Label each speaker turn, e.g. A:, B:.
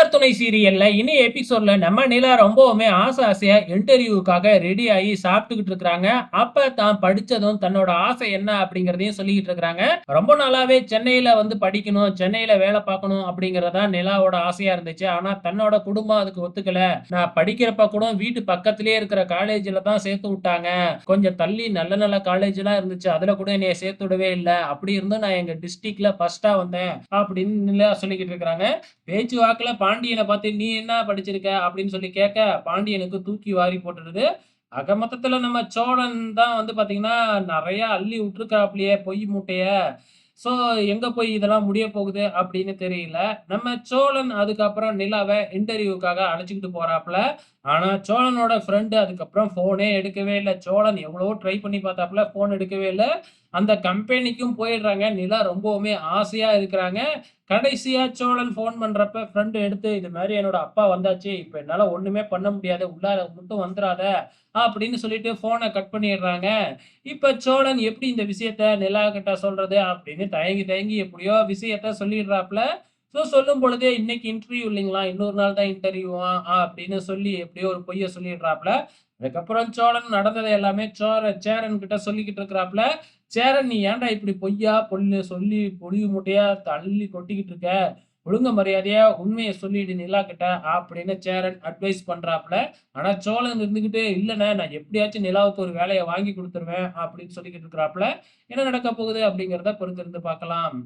A: நிலார் துணை சீரியல்ல இனி எபிசோட்ல நம்ம நிலா ரொம்பவுமே ஆசை ஆசையா இன்டர்வியூக்காக ரெடி ஆகி சாப்பிட்டுக்கிட்டு இருக்கிறாங்க. அப்ப தான் படிச்சதும் தன்னோட ஆசை என்ன அப்படிங்கறதையும் சொல்லிக்கிட்டு இருக்கிறாங்க. ரொம்ப நாளாவே சென்னையில வந்து படிக்கணும் சென்னையில வேலை பார்க்கணும் அப்படிங்கறதா நிலாவோட ஆசையா இருந்துச்சு. ஆனா தன்னோட குடும்பம் அதுக்கு ஒத்துக்கல. நான் படிக்கிறப்ப கூட வீட்டு பக்கத்திலேயே இருக்கிற காலேஜ்ல தான் சேர்த்து விட்டாங்க. கொஞ்சம் தள்ளி நல்ல நல்ல காலேஜ் எல்லாம் இருந்துச்சு. அதுல கூட என்னைய சேர்த்து விடவே இல்லை. அப்படி இருந்தும் நான் எங்க டிஸ்ட்ரிக்ட்ல ஃபர்ஸ்டா வந்தேன் அப்படின்னு நிலா சொல்லிக்கிட்டு இருக்கிறாங்க. பேச்சு வாக்குல பாண்டியனை பார்த்து நீ என்ன படிச்சிருக்க? அப்படின்னு சொல்லி கேட்க பாண்டியனுக்கு தூக்கி வாரி போட்டுடுது. அக மொத்தத்துல நம்ம சோழன் தான் வந்து பாத்தீங்கன்னா நிறைய அள்ளி விட்டுருக்காப்லயே பொய் மூட்டைய. ஸோ எங்க போய் இதெல்லாம் முடிய போகுது அப்படின்னு தெரியல. நம்ம சோழன் அதுக்கப்புறம் நிலாவை இன்டர்வியூக்காக அழைச்சிக்கிட்டு போறாப்புல. ஆனா சோழனோட ஃப்ரெண்டு அதுக்கப்புறம் போனே எடுக்கவே இல்லை. சோழன் எவ்வளவோ ட்ரை பண்ணி பார்த்தாப்புல போன் எடுக்கவே இல்லை. அந்த கம்பெனிக்கும் போயிடுறாங்க. நிலா ரொம்பவுமே ஆசையாக இருக்கிறாங்க. கடைசியா சோழன் ஃபோன் பண்றப்ப ஃப்ரெண்டு எடுத்து இது மாதிரி என்னோட அப்பா வந்தாச்சு. இப்ப என்னால ஒண்ணுமே பண்ண முடியாது. உள்ளார மட்டும் வந்துடாத அப்படின்னு சொல்லிட்டு போனை கட் பண்ணிடுறாங்க. இப்ப சோழன் எப்படி இந்த விஷயத்த நிலா கிட்ட சொல்றது அப்படின்னு தயங்கி தயங்கி எப்படியோ விஷயத்த சொல்லிடுறாப்புல. ஸோ சொல்லும் பொழுதே இன்னைக்கு இன்டர்வியூ இல்லைங்களா? இன்னொரு நாள் தான் இன்டர்வியூவா அப்படின்னு சொல்லி எப்படியோ ஒரு பொய்ய சொல்லிடுறாப்புல. அதுக்கப்புறம் சோழன் நடந்ததை எல்லாமே சோர சேரன் கிட்ட சொல்லிக்கிட்டு இருக்கிறாப்புல. சேரன் நீ ஏன்டா இப்படி பொய்யா பொல்லு சொல்லி பொழிவு முட்டையா தள்ளி கொட்டிக்கிட்டு இருக்க? ஒழுங்க மரியாதையா உண்மையை சொல்லிடு நிலா கிட்ட அப்படின்னு சேரன் அட்வைஸ் பண்றாப்புல. ஆனா சோழன் இருந்துகிட்டு இல்லைண்ணே நான் எப்படியாச்சும் நிலாவுக்கு ஒரு வேலையை வாங்கி கொடுத்துருவேன் அப்படின்னு சொல்லிக்கிட்டு இருக்கிறாப்புல. என்ன நடக்க போகுது அப்படிங்கிறத பொறுத்திருந்து பார்க்கலாம்.